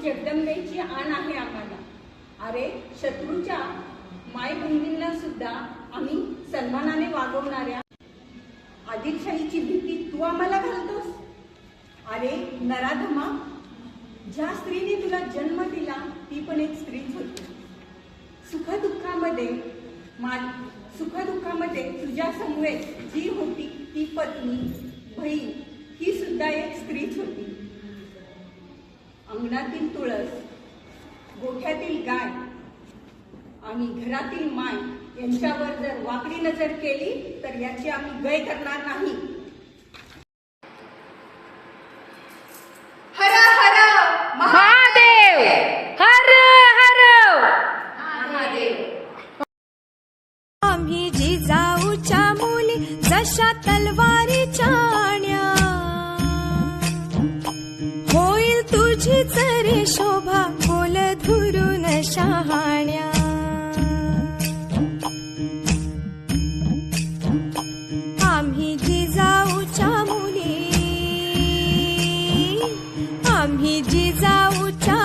जगदंबेची आण आहे आम्हाला. अरे शत्रूच्या माय बहिणींना सुद्धा आम्ही सन्मानाने वागवणाऱ्या आदिलशाहीची भीती तू आम्हाला घालतोस? अरे नराधमा ज्या स्त्रीने तुला जन्म दिला ती पण एक स्त्रीच होती. सुखदुःखामध्ये मा सुखदुःखामध्ये तुझ्या समवेत जी होती ती पत्नी बहीण ही सुद्धा एक स्त्रीच होती. अंगणातील तुळस गोठ्यातील गाय आणि घरातील माय यांच्यावर जर वाकडी नजर केली तर याची आम्ही गय करणार नाही. नवी शोभा खोल धुरून शहाण्या. आम्ही जिजाऊच्या मुली आम्ही जिजाऊच्या